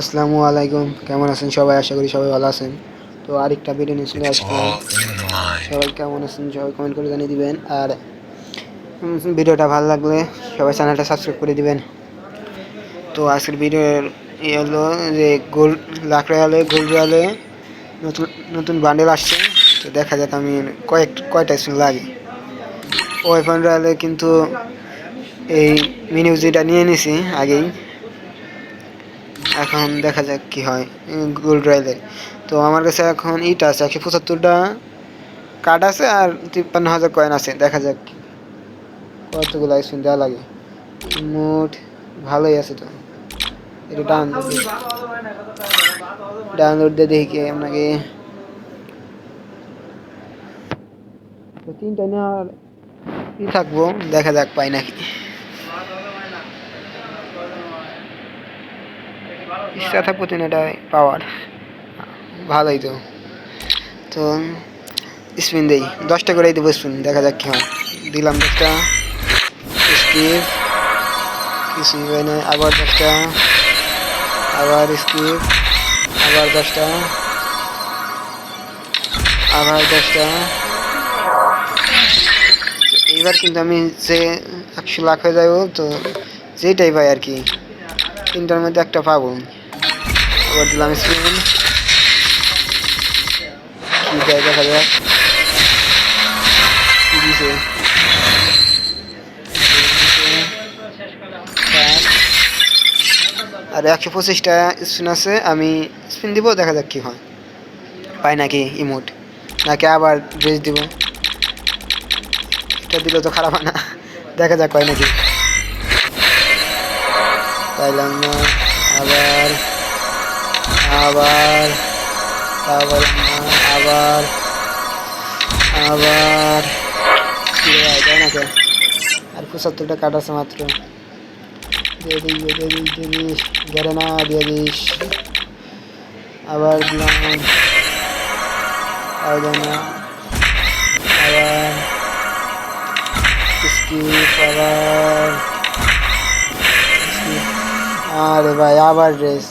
আসসালামু আলাইকুম। কেমন আছেন সবাই? আশা করি সবাই ভালো আছেন। তো আরেকটা ভিডিও নিয়ে চলে আসলাম. সবাই কেমন আছেন? সবাই কমেন্ট করে জানিয়ে দিবেন। আর ভিডিওটা ভালো লাগলে সবাই চ্যানেলটা সাবস্ক্রাইব করে দিবেন। তো আজকের ভিডিওর ইয়ে হলো যে গোল লাখ রয়ালে গোল রয়ালে নতুন নতুন বান্ডেল আসছে। তো দেখা যাক আমি কয়েক কয়টা স্পিন লাগে। ওয়েফন রয়ালে কিন্তু এই মিনিউজিটা নিয়ে নিছি আগেই। এখন দেখা যাক কি হয় গোল্ড রয়্যালের তো আমার কাছে এখন ইটা আছে, একশো পঁচাত্তরটা কার্ড আছে আর তিপ্পান্ন হাজার কয়েন আছে। দেখা যাক কতগুলো স্পিন দেওয়া লাগে। মোট ভালোই আছে তো। একটু ডাউনলোড ডাউনলোড দিয়ে দেখি আপনাকে। তিনটা নেওয়ার ই থাকব, দেখা যাক পাই নাকি। ইচ্ছা থাকব তিনটা পাওয়ার। ভালোই তো। তো, স্পিন দেই। দশটা করেই দেবো স্পিন, দেখা যাক কি হয়। দিলাম দশটা। স্কিপ। কিছু হয় না আবার দশটা। আবার স্কিপ। আবার দশটা। আবার দশটা। এইবার কিন্তু আমি যে একশো লাখ হয়ে যাব, তো যেটাই পাই আর কি। তিনটার মধ্যে একটা পাবো। আবার দিলাম স্পিন কি দেখা যাক আর একশো পঁচিশটা স্পিন আছে, আমি স্পিন দিব, দেখা যাক কি হয়। পাই নাকি ইমোট নাকি আবার ড্রেস দিব? এটা দিলে তো খারাপ হয় না। দেখা যাক পাই নাকি। পাইলাম না, আবার আবার আবার না আবার আবার কি রে ভাই, দেয় না কেউ আর পঁচাত্তরটা কাট আছে মাত্র দিয়ে দিস দিয়ে দিস দিয়ে দিস গেলে না দিয়ে দিস আবার দিলাম আর দেয় না আবার স্কিপ আবার skip। আরে ভাই আবার ড্রেস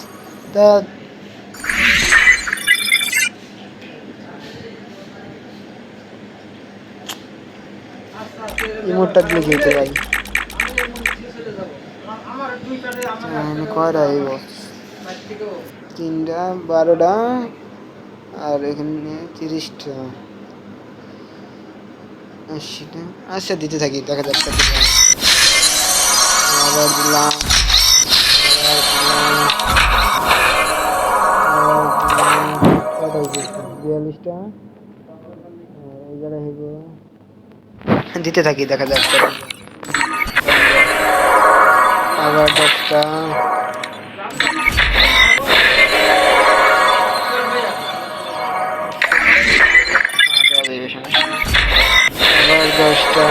তা ইমোটটা কি হতো ভাই আমি কয়টা আইব তিনটা, বারোটা, আর এখানে তিরিশটা। আশিটা। আচ্ছা দিতে থাকি, দেখা যাক আবার দিলাম। বিয়াল্লিশটা। এই জায়গায় দিতে থাকি দেখা যাক। আবার দশটা আবার দশটা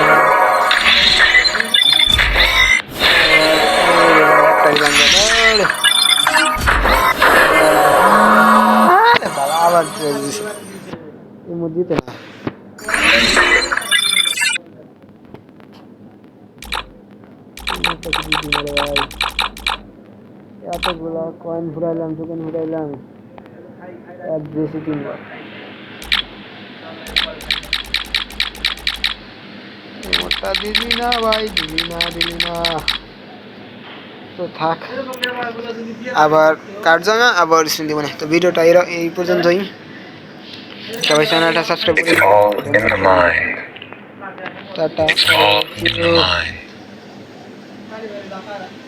আবার দিতে না এতগুলা কয়েন ঘুরাইলাম টোকেন ঘুরাইলাম। এক বেশি তিনবার। দিবি না ভাই দিবি না দিবি না। তো থাক। আবার কাট জমা আবার শুন দিব না তো ভিডিওটা এর- এই পর্যন্তই। সবাই চ্যানেলটা সাবস্ক্রাইব করে. টাটা। Bapak.